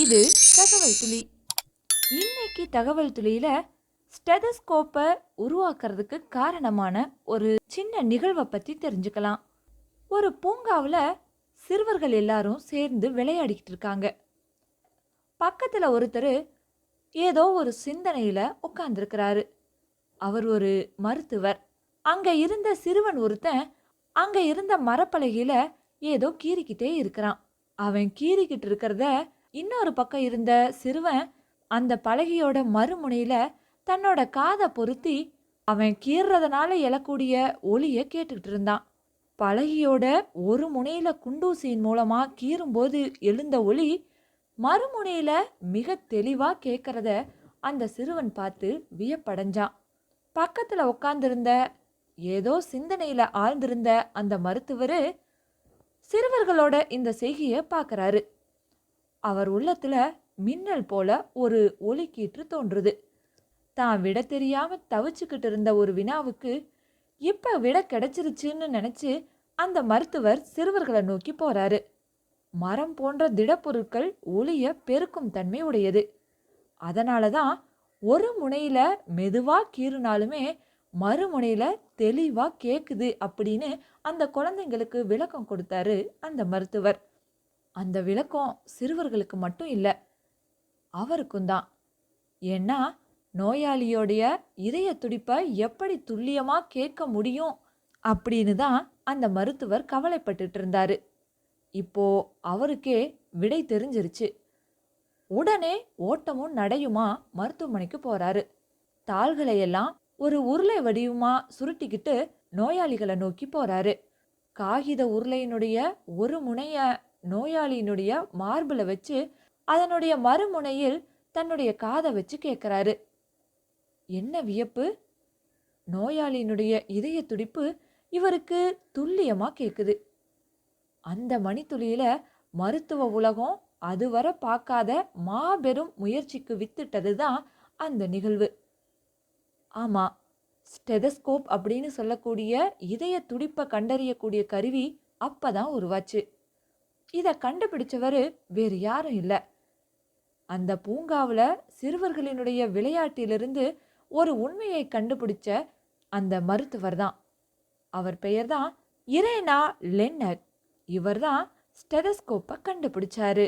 இது தகவல் துளி. இன்னைக்கு தகவல் துளியில ஸ்டெதஸ்கோப்பை உருவாக்குறதுக்கு காரணமான ஒரு சின்ன நிகழ்வை பற்றி தெரிஞ்சுக்கலாம். ஒரு பூங்காவில் சிறுவர்கள் எல்லாரும் சேர்ந்து விளையாடிக்கிட்டு இருக்காங்க. பக்கத்தில் ஒருத்தர் ஏதோ ஒரு சிந்தனையில் உட்காந்துருக்கிறாரு அவர் ஒரு மருத்துவர். அங்கே இருந்த சிறுவன் ஒருத்தன் அங்கே இருந்த மரப்பலகையில் ஏதோ கீறிக்கிட்டே இருக்கிறான். அவன் கீறிக்கிட்டு இருக்கிறத இன்னொரு பக்கம் இருந்த சிறுவன் அந்த பலகையோட மறுமுனையில் தன்னோட காதை பொருத்தி அவன் கீறுறதுனால எழக்கூடிய ஒளியை கேட்டுக்கிட்டு இருந்தான். பலகையோட ஒரு முனையில குண்டூசியின் மூலமா கீறும்போது எழுந்த ஒளி மறுமுனையில மிக தெளிவா கேட்கறத அந்த சிறுவன் பார்த்து வியப்படைஞ்சான். பக்கத்துல உட்கார்ந்திருந்த ஏதோ சிந்தனையில ஆழ்ந்திருந்த அந்த மருத்துவர் சிறுவர்களோட இந்த செய்கையை பார்க்குறாரு அவர் உள்ளத்துல மின்னல் போல ஒரு ஒளிக்கீற்று தோன்றுது. தான் விட தெரியாம தவிச்சுக்கிட்டு இருந்த ஒரு வினாவுக்கு இப்ப விட கிடைச்சிருச்சுன்னு நினைச்சு அந்த மருத்துவர் சிறுவர்களை நோக்கி போறாரு. மரம் போன்ற திடப்பொருட்கள் ஒளிய பெருக்கும் தன்மை உடையது. அதனால தான் ஒரு முனையில மெதுவா கீறுனாலுமே மறுமுனையில தெளிவா கேக்குது அப்படின்னு அந்த குழந்தைங்களுக்கு விளக்கம் கொடுத்தாரு அந்த மருத்துவர். அந்த விளக்கம் சிறுவர்களுக்கு மட்டும் இல்லை அவருக்கும் தான். ஏன்னா நோயாளியோடைய இதய துடிப்பை எப்படி துல்லியமாக கேட்க முடியும் அப்படின்னு தான் அந்த மருத்துவர் கவலைப்பட்டுட்டு இருந்தாரு. இப்போ அவருக்கே விடை தெரிஞ்சிருச்சு. உடனே ஓட்டமும் நடையுமா மருத்துவமனைக்கு போறாரு. தாள்களையெல்லாம் ஒரு உருளை வடிவமா சுருட்டிக்கிட்டு நோயாளிகளை நோக்கி போறாரு. காகித உருளையினுடைய ஒரு முனைய நோயாளியினுடைய மார்பில் வச்சு அதனுடைய மறுமுனையில் தன்னுடைய காதை வச்சு கேட்குறாரு என்ன வியப்பு? நோயாளியினுடைய இதய துடிப்பு இவருக்கு துல்லியமாக கேட்குது அந்த மணித்துளியில் மருத்துவ உலகம் அதுவரை பார்க்காத மாபெரும் முயற்சிக்கு வித்திட்டது தான் அந்த நிகழ்வு. ஆமாம் ஸ்டெதஸ்கோப் அப்படின்னு சொல்லக்கூடிய இதய துடிப்பை கண்டறியக்கூடிய கருவி அப்போ தான் உருவாச்சு. இதை கண்டுபிடிச்சவர் வேறு யாரும் இல்லை. அந்த பூங்காவில் சிறுவர்களினுடைய விளையாட்டிலிருந்து ஒரு உண்மையை கண்டுபிடிச்ச அந்த மருத்துவர் தான். அவர் பெயர் தான் இரேனா லென்னக் இவர் தான் ஸ்டெதஸ்கோப்பை கண்டுபிடிச்சாரு.